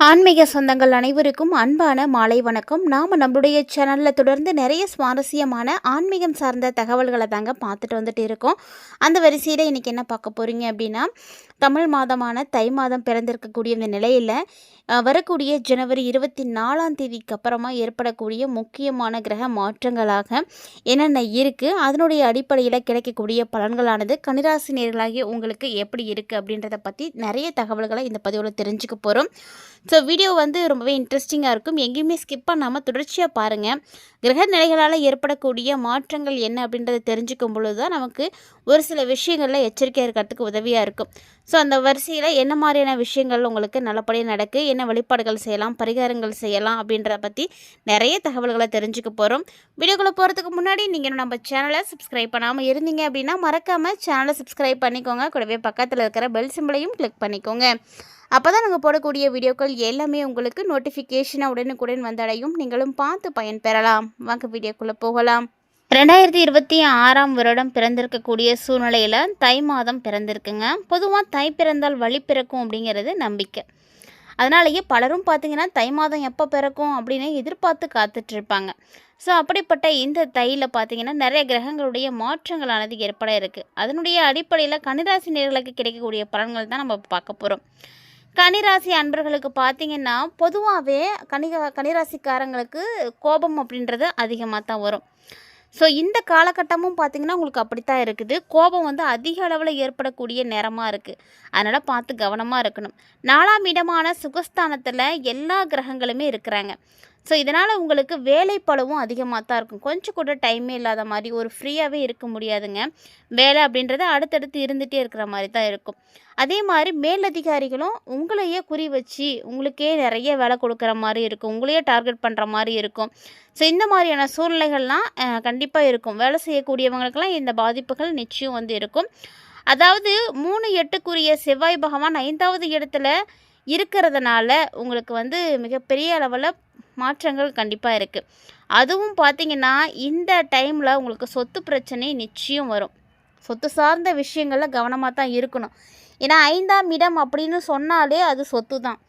ஆன்மீக சொந்தங்கள் அனைவருக்கும் அன்பான மாலை வணக்கம். நாம் நம்மளுடைய சேனலில் தொடர்ந்து நிறைய சுவாரஸ்யமான ஆன்மீகம் சார்ந்த தகவல்களை தாங்க பார்த்துட்டு வந்துட்டு இருக்கோம். அந்த வரிசையில் இன்றைக்கி என்ன பார்க்க போகிறீங்க அப்படின்னா தமிழ் மாதமான தை மாதம் பிறந்திருக்கக்கூடிய இந்த நிலையில் வரக்கூடிய ஜனவரி இருபத்தி நாலாம் தேதிக்கு அப்புறமா ஏற்படக்கூடிய முக்கியமான கிரக மாற்றங்களாக என்னென்ன இருக்குது அதனுடைய அடிப்படையில் கிடைக்கக்கூடிய பலன்களானது கனிராசி நேர்களாகிய உங்களுக்கு எப்படி இருக்குது அப்படின்றத பற்றி நிறைய தகவல்களை இந்த பதிவில் தெரிஞ்சுக்க போகிறோம் ஸோ வீடியோ வந்து ரொம்பவே இன்ட்ரெஸ்டிங்காக இருக்கும். எங்கேயுமே ஸ்கிப் பண்ணாமல் தொடர்ச்சியாக பாருங்கள் கிரக நிலைகளால் ஏற்படக்கூடிய மாற்றங்கள் என்ன அப்படின்றத தெரிஞ்சுக்கும் பொழுது தான் நமக்கு ஒரு சில விஷயங்களில் எச்சரிக்கையாக இருக்கிறதுக்கு உதவியாக இருக்கும். ஸோ அந்த வரிசையில் என்ன மாதிரியான விஷயங்கள் உங்களுக்கு நல்லபடியாக நடக்கு? என்ன வழிபாடுகள் செய்யலாம்? பரிகாரங்கள் செய்யலாம்? அப்படின்றத பற்றி நிறைய தகவல்களை தெரிஞ்சுக்க போகிறோம் வீடியோக்குள்ளே போகிறதுக்கு முன்னாடி நீங்கள் நம்ம சேனலை சப்ஸ்கிரைப் பண்ணாமல் இருந்தீங்க அப்படின்னா மறக்காமல் சேனலை சப்ஸ்கிரைப் பண்ணிக்கோங்க. கூடவே பக்கத்தில் இருக்கிற பெல் சிம்பிளையும் கிளிக் பண்ணிக்கோங்க. அப்போ தான் நாங்கள் போடக்கூடிய வீடியோக்கள் எல்லாமே உங்களுக்கு நோட்டிஃபிகேஷனாக உடனுக்குடன் வந்தடையும். நீங்களும் பார்த்து பயன்பெறலாம் வாங்க வீடியோக்குள்ளே போகலாம். ரெண்டாயிரத்தி இருபத்தி ஆறாம் வருடம் பிறந்திருக்கக்கூடிய சூழ்நிலையில் தை மாதம் பிறந்திருக்குங்க. பொதுவாக தை பிறந்தால் வழி பிறக்கும் அப்படிங்கிறது நம்பிக்கை. அதனாலேயே பலரும் பார்த்தீங்கன்னா தை மாதம் எப்போ பிறக்கும் அப்படின்னு எதிர்பார்த்து காத்துட்ருப்பாங்க. ஸோ அப்படிப்பட்ட இந்த தையில் பார்த்தீங்கன்னா நிறைய கிரகங்களுடைய மாற்றங்களானது ஏற்பட இருக்குது அதனுடைய அடிப்படையில் கன்னிராசி நேர்களுக்கு கிடைக்கக்கூடிய பலன்கள் தான் நம்ம பார்க்க போகிறோம் கனிராசி அன்பர்களுக்கு பார்த்தீங்கன்னா பொதுவாகவே கனிக கனிராசிக்காரங்களுக்கு கோபம் அப்படின்றது அதிகமாக தான் வரும். ஸோ இந்த காலகட்டமும் பார்த்தீங்கன்னா உங்களுக்கு அப்படித்தான் இருக்குது. கோபம் வந்து அதிக அளவில் ஏற்படக்கூடிய நேரமாக இருக்குது அதனால் பார்த்து கவனமாக இருக்கணும். நாலாம் இடமான சுகஸ்தானத்தில் எல்லா கிரகங்களுமே இருக்கிறாங்க. ஸோ இதனால் உங்களுக்கு வேலைப்பளவும் அதிகமாக தான் இருக்கும். கொஞ்சம் கூட டைமே இல்லாத மாதிரி ஒரு ஃப்ரீயாகவே இருக்க முடியாதுங்க. வேலை அப்படின்றது அடுத்தடுத்து இருந்துகிட்டே இருக்கிற மாதிரி தான் இருக்கும். அதே மாதிரி மேலதிகாரிகளும் உங்களையே குறி வச்சு உங்களுக்கே நிறைய வேலை கொடுக்குற மாதிரி இருக்கும். உங்களையே டார்கெட் பண்ணுற மாதிரி இருக்கும். ஸோ இந்த மாதிரியான சூழ்நிலைகள்லாம் கண்டிப்பாக இருக்கும். வேலை செய்யக்கூடியவங்களுக்கெல்லாம் இந்த பாதிப்புகள் நிச்சயம் வந்து இருக்கும். அதாவது மூணு எட்டுக்குரிய செவ்வாய் பகவான் ஐந்தாவது இடத்துல இருக்கிறதுனால உங்களுக்கு வந்து மிகப்பெரிய அளவில் மாற்றங்கள் கண்டிப்பாக இருக்குது அதுவும் பார்த்தீங்கன்னா இந்த டைமில் உங்களுக்கு சொத்து பிரச்சனை நிச்சயம் வரும். சொத்து சார்ந்த விஷயங்களில் கவனமாக தான் இருக்கணும். ஏன்னா ஐந்தாம் இடம் அப்படின்னு சொன்னாலே அது சொத்து தான்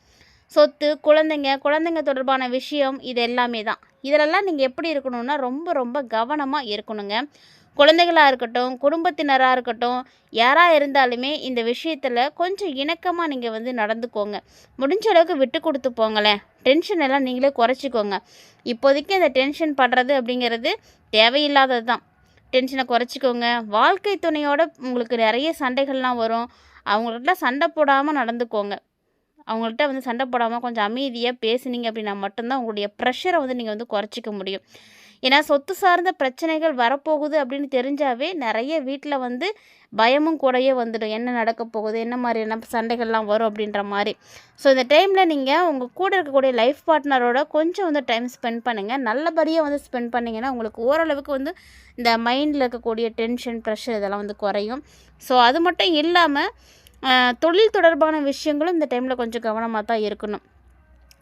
சொத்து குழந்தைங்க குழந்தைங்க தொடர்பான விஷயம் இது எல்லாமே தான். இதிலெல்லாம் நீங்கள் எப்படி இருக்கணும்னா ரொம்ப ரொம்ப கவனமாக இருக்கணுங்க. குழந்தைகளாக இருக்கட்டும் குடும்பத்தினராக இருக்கட்டும் யாராக இருந்தாலுமே இந்த விஷயத்தில் கொஞ்சம் இணக்கமாக நீங்கள் வந்து நடந்துக்கோங்க. முடிஞ்ச அளவுக்கு விட்டு கொடுத்து போங்களேன். டென்ஷன் எல்லாம் நீங்களே குறைச்சிக்கோங்க. இப்போதைக்கு அந்த டென்ஷன் படுறது அப்படிங்கிறது தேவையில்லாதது தான் டென்ஷனை குறைச்சிக்கோங்க. வாழ்க்கை துணையோட உங்களுக்கு நிறைய சண்டைகள்லாம் வரும். அவங்கள்ட்ட சண்டை போடாமல் நடந்துக்கோங்க. அவங்கள்ட்ட வந்து சண்டை போடாமல் கொஞ்சம் அமைதியாக பேசுனீங்க அப்படின்னா மட்டும்தான் உங்களுடைய ப்ரெஷரை வந்து நீங்கள் வந்து குறைச்சிக்க முடியும். ஏன்னா சொத்து சார்ந்த பிரச்சனைகள் வரப்போகுது அப்படின்னு தெரிஞ்சாவே நிறைய வீட்டில் வந்து பயமும் கூடயே வந்துடும். என்ன நடக்க போகுது? என்ன மாதிரியான சண்டைகள்லாம் வரும் அப்படின்ற மாதிரி. ஸோ இந்த டைமில் நீங்கள் உங்கள் கூட இருக்கக்கூடிய லைஃப் பார்ட்னரோட கொஞ்சம் வந்து டைம் ஸ்பெண்ட் பண்ணுங்கள் நல்லபடியாக வந்து ஸ்பெண்ட் பண்ணிங்கன்னா உங்களுக்கு ஓரளவுக்கு வந்து இந்த மைண்டில் இருக்கக்கூடிய டென்ஷன் ப்ரெஷர் இதெல்லாம் வந்து குறையும். ஸோ அது மட்டும் இல்லாமல் தொழில் தொடர்பான விஷயங்களும் இந்த டைமில் கொஞ்சம் கவனமாக தான் இருக்கணும்.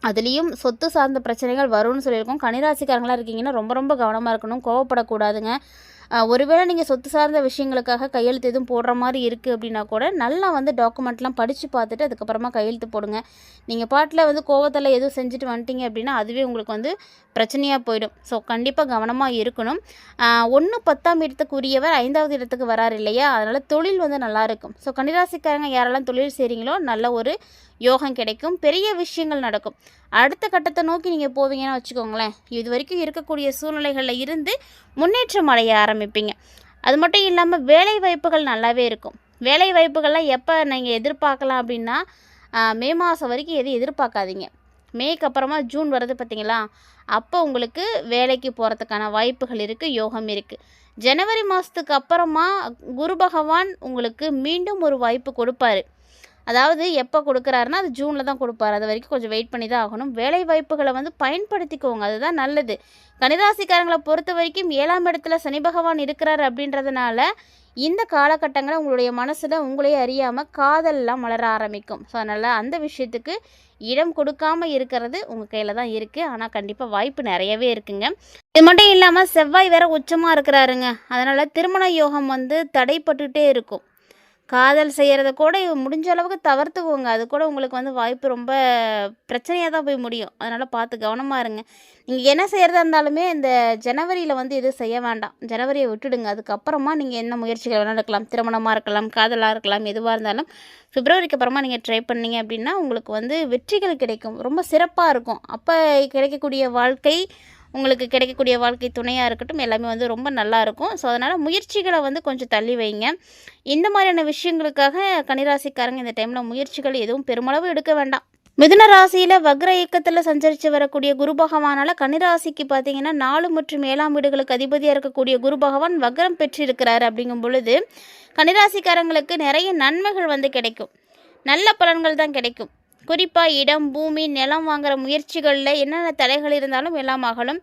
அதுலேயும் சொத்து சார்ந்த பிரச்சனைகள் வரும்னு சொல்லியிருக்கோம். கனிராசிக்காரங்களாக இருக்கீங்கன்னா ரொம்ப ரொம்ப கவனமாக இருக்கணும். கோவப்படக்கூடாதுங்க. ஒருவேளை நீங்கள் சொத்து சார்ந்த விஷயங்களுக்காக கையெழுத்து எதுவும் போடுற மாதிரி இருக்குது அப்படின்னா கூட நல்லா வந்து டாக்குமெண்ட்லாம் படித்து பார்த்துட்டு அதுக்கப்புறமா கையெழுத்து போடுங்க. நீங்கள் பாட்டில் வந்து கோவத்தில் எதுவும் செஞ்சுட்டு வந்துட்டீங்க அப்படின்னா அதுவே உங்களுக்கு வந்து பிரச்சனையாக போயிடும். ஸோ கண்டிப்பாக கவனமாக இருக்கணும். ஒன்று பத்தாம் இடத்துக்குரியவர் ஐந்தாவது இடத்துக்கு வராரு இல்லையா? அதனால் தொழில் வந்து நல்லாயிருக்கும் ஸோ கன்னிராசிக்காரங்க யாரெல்லாம் தொழில் செய்கிறீங்களோ நல்ல ஒரு யோகம் கிடைக்கும். பெரிய விஷயங்கள் நடக்கும். அடுத்த கட்டத்தை நோக்கி நீங்கள் போவீங்கன்னு வச்சுக்கோங்களேன். இது வரைக்கும் இருக்கக்கூடிய சூழ்நிலைகளில் இருந்து முன்னேற்றம் அடைய ஆரம்பிப்பீங்க. அது மட்டும் இல்லாமல் வேலை வாய்ப்புகள் நல்லாவே இருக்கும். வேலை வாய்ப்புகள்லாம் எப்போ நீங்கள் எதிர்பார்க்கலாம் அப்படின்னா மே மாதம் வரைக்கும் எதுவும் எதிர்பார்க்காதீங்க. மேக்கு அப்புறமா ஜூன் வருது பார்த்தீங்களா அப்போ உங்களுக்கு வேலைக்கு போகிறதுக்கான வாய்ப்புகள் இருக்குது யோகம் இருக்குது ஜனவரி மாதத்துக்கு அப்புறமா குரு பகவான் உங்களுக்கு மீண்டும் ஒரு வாய்ப்பு கொடுப்பாரு. அதாவது எப்போ கொடுக்குறாருன்னா அது ஜூனில் தான் கொடுப்பாரு. அது வரைக்கும் கொஞ்சம் வெயிட் பண்ணி தான் ஆகணும். வேலை வாய்ப்புகளை வந்து பயன்படுத்திக்கோங்க. அதுதான் நல்லது. கணிதாசிக்காரங்களை பொறுத்த வரைக்கும் ஏழாம் இடத்துல சனி பகவான் இருக்கிறார் அப்படின்றதுனால இந்த காலகட்டங்களில் உங்களுடைய மனசில் உங்களையே அறியாமல் காதல்லாம் மலர ஆரம்பிக்கும். ஸோ அதனால் அந்த விஷயத்துக்கு இடம் கொடுக்காம இருக்கிறது உங்கள் கையில் தான் இருக்குது ஆனால் கண்டிப்பாக வாய்ப்பு நிறையவே இருக்குங்க. இது மட்டும் இல்லாமல் செவ்வாய் வேற உச்சமாக இருக்கிறாருங்க. அதனால் திருமண யோகம் வந்து தடைப்பட்டுகிட்டே இருக்கும். காதல் செய்கிறத கூட முடிஞ்ச அளவுக்கு தவிர்த்துக்கோங்க. அது கூட உங்களுக்கு வந்து வாய்ப்பு ரொம்ப பிரச்சனையாக தான் போய் முடியும். அதனால் பார்த்து கவனமாக இருங்க. நீங்கள் என்ன செய்கிறதா இருந்தாலுமே இந்த ஜனவரியில் வந்து எதுவும் செய்ய வேண்டாம். ஜனவரியை விட்டுடுங்க. அதுக்கப்புறமா நீங்கள் என்ன முயற்சிகள் வேணாலும் இருக்கலாம் திருமணமாக இருக்கலாம் காதலாக இருக்கலாம் எதுவாக இருந்தாலும். பிப்ரவரிக்கு அப்புறமா நீங்கள் ட்ரை பண்ணீங்க அப்படின்னா உங்களுக்கு வந்து வெற்றிகள் கிடைக்கும். ரொம்ப சிறப்பாக இருக்கும். அப்போ கிடைக்கக்கூடிய வாழ்க்கை உங்களுக்கு கிடைக்கக்கூடிய வாழ்க்கை துணையாக இருக்கட்டும் எல்லாமே வந்து ரொம்ப நல்லாயிருக்கும் ஸோ அதனால் முயற்சிகளை வந்து கொஞ்சம் தள்ளி வைங்க. இந்த மாதிரியான விஷயங்களுக்காக கனிராசிக்காரங்க இந்த டைமில் முயற்சிகள் எதுவும் பெருமளவு எடுக்க வேண்டாம். மிதுன ராசியில் வக்ர இயக்கத்தில் சஞ்சரித்து வரக்கூடிய குரு பகவானால் கன்னிராசிக்கு பார்த்தீங்கன்னா நாலு மற்றும் ஏழாம் வீடுகளுக்கு அதிபதியாக இருக்கக்கூடிய குரு பகவான் வக்ரம் பெற்றிருக்கிறார் அப்படிங்கும் பொழுது கன்னிராசிக்காரங்களுக்கு நிறைய நன்மைகள் வந்து கிடைக்கும். நல்ல பலன்கள் தான் கிடைக்கும். குறிப்பாக இடம் பூமி நிலம் வாங்குகிற முயற்சிகளில் என்னென்ன தடைகள் இருந்தாலும் எல்லாம் அகலும்.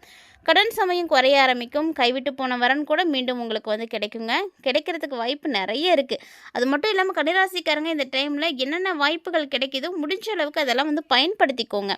கடன் சமயம் குறைய ஆரம்பிக்கும். கைவிட்டு போன வரன் கூட மீண்டும் உங்களுக்கு வந்து கிடைக்குங்க. கிடைக்கிறதுக்கு வாய்ப்பு நிறைய இருக்குது அது மட்டும் இல்லாமல் கன்னிராசிக்காரங்க இந்த டைமில் என்னென்ன வாய்ப்புகள் கிடைக்குதோ முடிஞ்ச அளவுக்கு அதெல்லாம் வந்து பயன்படுத்திக்கோங்க.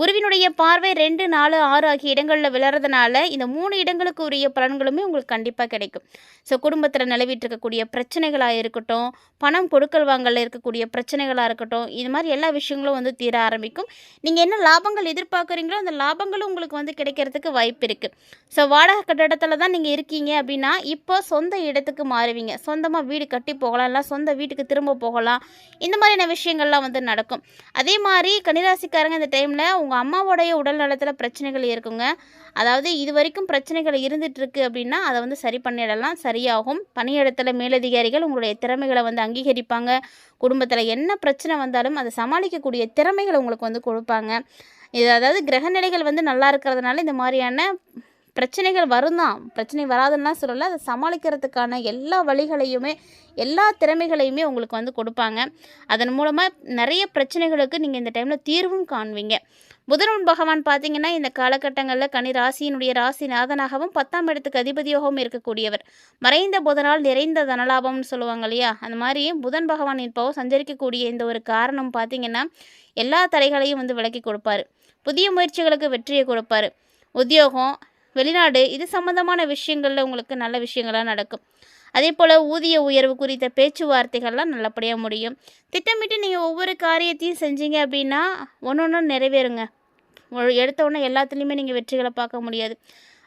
குருவினுடைய பார்வை ரெண்டு நாலு ஆறு ஆகிய இடங்களில் விளறதுனால இந்த மூணு இடங்களுக்கு உரிய பலன்களுமே உங்களுக்கு கண்டிப்பாக கிடைக்கும். ஸோ குடும்பத்தில் நிலவிட்டு இருக்கக்கூடிய பிரச்சனைகளாக இருக்கட்டும் பணம் கொடுக்கல் வாங்கல இருக்கக்கூடிய பிரச்சனைகளாக இருக்கட்டும் இது மாதிரி எல்லா விஷயங்களும் வந்து தீர ஆரம்பிக்கும். நீங்கள் என்ன லாபங்கள் எதிர்பார்க்குறீங்களோ அந்த லாபங்களும் உங்களுக்கு வந்து கிடைக்கிறதுக்கு வாய்ப்பு இருக்குது ஸோ வாடகை கட்டிடத்தில் தான் நீங்கள் இருக்கீங்க அப்படின்னா இப்போ சொந்த இடத்துக்கு மாறுவீங்க. சொந்தமாக வீடு கட்டி போகலாம் இல்லை சொந்த வீட்டுக்கு திரும்ப போகலாம். இந்த மாதிரியான விஷயங்கள்லாம் வந்து நடக்கும். அதே மாதிரி கன்னிராசிக்காரங்க இந்த டைமில் உங்கள் அம்மாவோடைய உடல் நலத்தில் பிரச்சனைகள் இருக்குங்க. அதாவது இது வரைக்கும் பிரச்சனைகள் இருந்துகிட்ருக்கு அப்படின்னா அதை வந்து சரி பண்ணிடலாம். சரியாகும். பணியிடத்தில் மேலதிகாரிகள் உங்களுடைய திறமைகளை வந்து அங்கீகரிப்பாங்க. குடும்பத்தில் என்ன பிரச்சனை வந்தாலும் அதை சமாளிக்கக்கூடிய திறமைகளை உங்களுக்கு வந்து கொடுப்பாங்க. இது அதாவது கிரகநிலைகள் வந்து நல்லா இருக்கிறதுனால இந்த மாதிரியான பிரச்சனைகள் வரும் தான் பிரச்சனை வராதுன்னா சொல்லலை. அதை சமாளிக்கிறதுக்கான எல்லா வழிகளையுமே எல்லா திறமைகளையுமே உங்களுக்கு வந்து கொடுப்பாங்க. அதன் மூலமாக நிறைய பிரச்சனைகளுக்கு நீங்கள் இந்த டைமில் தீர்வும் காண்பீங்க. புதன் பகவான் பார்த்தீங்கன்னா இந்த காலகட்டங்களில் கனி ராசியினுடைய ராசிநாதனாகவும் பத்தாம் இடத்துக்கு அதிபதியாகவும் இருக்கக்கூடியவர். மறைந்த புதனால் நிறைந்த தனலாபம்னு சொல்லுவாங்க இல்லையா? அந்த மாதிரி புதன் பகவான் இப்போ சஞ்சரிக்கக்கூடிய இந்த ஒரு காரணம் பார்த்தீங்கன்னா எல்லா தடைகளையும் வந்து விலக்கி கொடுப்பாரு. புதிய முயற்சிகளுக்கு வெற்றியை கொடுப்பாரு. உத்தியோகம் வெளிநாடு இது சம்மந்தமான விஷயங்களில் உங்களுக்கு நல்ல விஷயங்களாக நடக்கும். அதே போல் ஊதிய உயர்வு குறித்த பேச்சுவார்த்தைகள்லாம் நல்லபடியாக முடியும். திட்டமிட்டு நீங்கள் ஒவ்வொரு காரியத்தையும் செஞ்சீங்க அப்படின்னா ஒன்று ஒன்று நிறைவேறுங்க. எடுத்தவுடனே எல்லாத்துலேயுமே நீங்கள் வெற்றிகளை பார்க்க முடியாது.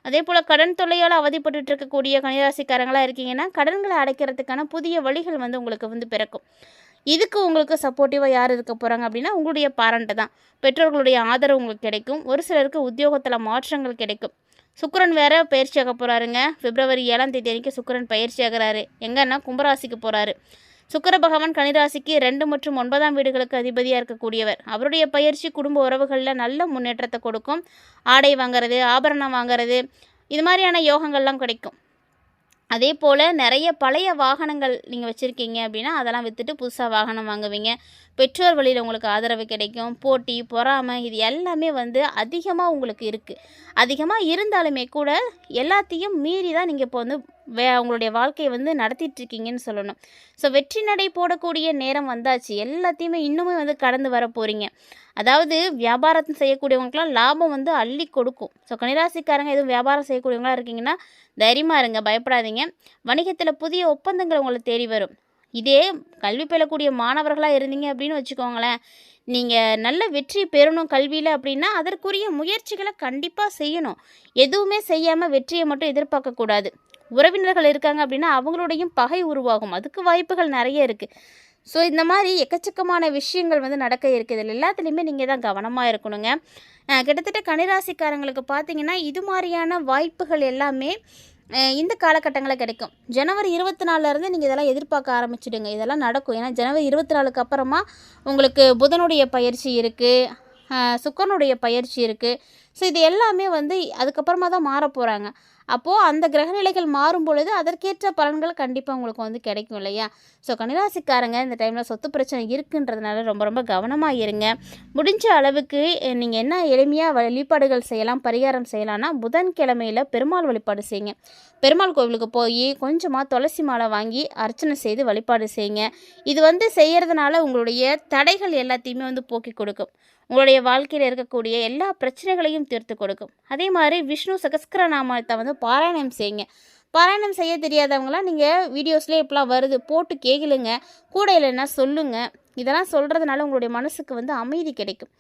அதே போல் கடன் தொல்லையால் அவதிப்பட்டு இருக்கக்கூடிய கன்னிராசிக்காரங்களாக இருக்கீங்கன்னா கடன்களை அடைக்கிறதுக்கான புதிய வழிகள் வந்து உங்களுக்கு வந்து பிறக்கும். இதுக்கு உங்களுக்கு சப்போர்ட்டிவாக யார் இருக்க போகிறாங்க அப்படின்னா உங்களுடைய பேரண்ட்டு தான். பெற்றோர்களுடைய ஆதரவு உங்களுக்கு கிடைக்கும். ஒரு சிலருக்கு உத்தியோகத்தில் மாற்றங்கள் கிடைக்கும். சுக்கரன் வேற பயிற்சி ஆக போகிறாருங்க பிப்ரவரி ஏழாம் தேதி அன்றைக்கி சுக்கரன் பயிற்சி ஆகிறாரு எங்கன்னா கும்பராசிக்கு போகிறாரு சுக்கர பகவான் கனிராசிக்கு ரெண்டு மற்றும் ஒன்பதாம் வீடுகளுக்கு அதிபதியாக இருக்கக்கூடியவர். அவருடைய பயிற்சி குடும்ப உறவுகளில் நல்ல முன்னேற்றத்தை கொடுக்கும். ஆடை வாங்குறது ஆபரணம் வாங்குறது இது மாதிரியான யோகங்கள்லாம் கிடைக்கும். அதே போல் நிறைய பழைய வாகனங்கள் நீங்கள் வச்சுருக்கீங்க அப்படின்னா அதெல்லாம் விற்றுட்டு புதுசாக வாகனம் வாங்குவீங்க. பெற்றோர் வழியில் உங்களுக்கு ஆதரவு கிடைக்கும். போட்டி பொறாமை இது எல்லாமே வந்து அதிகமாக உங்களுக்கு இருக்குது அதிகமாக இருந்தாலுமே கூட எல்லாத்தையும் மீறி தான் நீங்கள் இப்போ வந்து வே உங்களுடைய வாழ்க்கையை வந்து நடத்திட்டுருக்கீங்கன்னு சொல்லணும். ஸோ வெற்றி நடை போடக்கூடிய நேரம் வந்தாச்சு. எல்லாத்தையுமே இன்னுமே வந்து கடந்து வர போகிறீங்க அதாவது வியாபாரத்தை செய்யக்கூடியவங்களுக்குலாம் லாபம் வந்து அள்ளி கொடுக்கும். ஸோ கனிராசிக்காரங்க எதுவும் வியாபாரம் செய்யக்கூடியவங்களா இருக்கீங்கன்னா தைரியமாக இருங்க பயப்படாதீங்க. வணிகத்தில் புதிய ஒப்பந்தங்கள் உங்களை தேடி வரும். இதே கல்வி பெறக்கூடிய மாணவர்களாக இருந்தீங்க அப்படின்னு வச்சுக்கோங்களேன் நீங்கள் நல்ல வெற்றி பெறணும் கல்வியில் அப்படின்னா அதற்குரிய முயற்சிகளை கண்டிப்பாக செய்யணும். எதுவுமே செய்யாமல் வெற்றியை மட்டும் எதிர்பார்க்கக்கூடாது. உறவினர்கள் இருக்காங்க அப்படின்னா அவங்களோடையும் பகை உருவாகும். அதுக்கு வாய்ப்புகள் நிறைய இருக்குது ஸோ இந்த மாதிரி எக்கச்சக்கமான விஷயங்கள் வந்து நடக்க இருக்குது. இதில் எல்லாத்துலேயுமே நீங்கள் தான் கவனமாக இருக்கணுங்க. கிட்டத்தட்ட கனிராசிக்காரங்களுக்கு பார்த்தீங்கன்னா இது மாதிரியான வாய்ப்புகள் எல்லாமே இந்த காலகட்டங்களில் கிடைக்கும். ஜனவரி இருபத்தி நாலுலேருந்து நீங்கள் இதெல்லாம் எதிர்பார்க்க ஆரம்பிச்சிடுங்க. இதெல்லாம் நடக்கும். ஏன்னா ஜனவரி இருபத்தி நாலுக்கு அப்புறமா உங்களுக்கு புதனுடைய பயிற்சி இருக்குது சுக்கரனுடைய பயிற்சி இருக்குது ஸோ இது எல்லாமே வந்து அதுக்கப்புறமா தான் மாற போகிறாங்க அப்போது அந்த கிரகநிலைகள் மாறும் பொழுது அதற்கேற்ற பலன்கள் கண்டிப்பாக உங்களுக்கு வந்து கிடைக்கும் இல்லையா? ஸோ கன்னிராசிக்காரங்க இந்த டைமில் சொத்து பிரச்சனை இருக்குன்றதுனால ரொம்ப ரொம்ப கவனமாக இருங்க. முடிஞ்ச அளவுக்கு நீங்கள் என்ன எளிமையாக வழிபாடுகள் செய்யலாம் பரிகாரம் செய்யலாம்னா புதன்கிழமையில் பெருமாள் வழிபாடு செய்யுங்க. பெருமாள் கோவிலுக்கு போய் கொஞ்சமாக துளசி மாலை வாங்கி அர்ச்சனை செய்து வழிபாடு செய்யுங்க. இது வந்து செய்கிறதுனால உங்களுடைய தடைகள் எல்லாத்தையுமே வந்து போக்கி கொடுக்கும். உங்களுடைய வாழ்க்கையில் இருக்கக்கூடிய எல்லா பிரச்சனைகளையும் தீர்த்து கொடுக்கும். அதே மாதிரி விஷ்ணு சகஸ்கர நாமத்தை வந்து பாராயணம் செய்யுங்க. பாராயணம் செய்ய தெரியாதவங்களாம் நீங்கள் வீடியோஸ்லேயே இப்போலாம் வருது போட்டு கேளுங்க. கூட இல்லைன்னா சொல்லுங்கள் இதெல்லாம் சொல்கிறதுனால உங்களுடைய மனசுக்கு வந்து அமைதி கிடைக்கும்.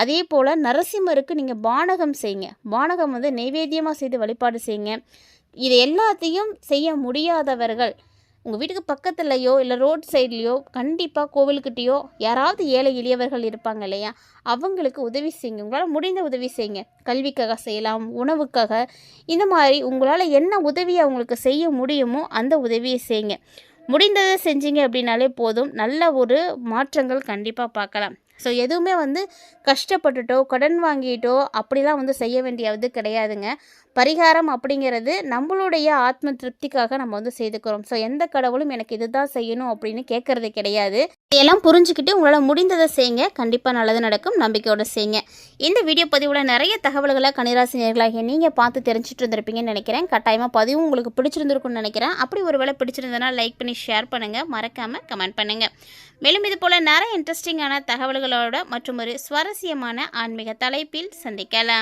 அதே போல் நரசிம்மருக்கு நீங்கள் பானகம் செய்யுங்க. பானகம் வந்து நைவேத்தியமாக செய்து வழிபாடு செய்யுங்க. இது எல்லாத்தையும் செய்ய முடியாதவர்கள் உங்கள் வீட்டுக்கு பக்கத்துலையோ இல்லை ரோட் சைட்லேயோ கண்டிப்பாக கோவில்கிட்டேயோ யாராவது ஏழை எளியவர்கள் இருப்பாங்க இல்லையா? அவங்களுக்கு உதவி செய்யுங்க. உங்களால் முடிந்த உதவி செய்யுங்க. கல்விக்காக செய்யலாம் உணவுக்காக. இந்த மாதிரி உங்களால் என்ன உதவி அவங்களுக்கு செய்ய முடியுமோ அந்த உதவியை செய்யுங்க. முடிந்ததை செஞ்சீங்க அப்படின்னாலே போதும். நல்ல ஒரு மாற்றங்கள் கண்டிப்பாக பார்க்கலாம். ஸோ எதுவுமே வந்து கஷ்டப்பட்டுட்டோ கடன் வாங்கிட்டோ அப்படிலாம் வந்து செய்ய வேண்டியது கிடையாதுங்க. பரிகாரம் அப்படிங்கிறது நம்மளுடைய ஆத்ம திருப்திக்காக நம்ம வந்து செய்துக்கிறோம். ஸோ எந்த கடவுளும் எனக்கு இதுதான் செய்யணும் அப்படின்னு கேட்கறது கிடையாது. இதையெல்லாம் புரிஞ்சுக்கிட்டு உங்களால் முடிந்ததை செய்யுங்க. கண்டிப்பாக நல்லது நடக்கும். நம்பிக்கையோடு செய்யுங்க. இந்த வீடியோ பதிவில் நிறைய தகவல்களை கணிராசினியர்களாகிய நீங்கள் பார்த்து தெரிஞ்சுட்டு இருந்திருப்பீங்கன்னு நினைக்கிறேன். கட்டாயமாக பதிவும் உங்களுக்கு பிடிச்சிருந்துருக்கும்னு நினைக்கிறேன். அப்படி ஒரு வேளை பிடிச்சிருந்ததுன்னா லைக் பண்ணி ஷேர் பண்ணுங்கள் மறக்காமல் கமெண்ட் பண்ணுங்கள் மேலும் இது போல் நிறைய இன்ட்ரெஸ்டிங்கான தகவல்களோட மற்றும் ஒரு சுவாரஸ்யமான ஆன்மீக தலைப்பில் சந்திக்கலாம்.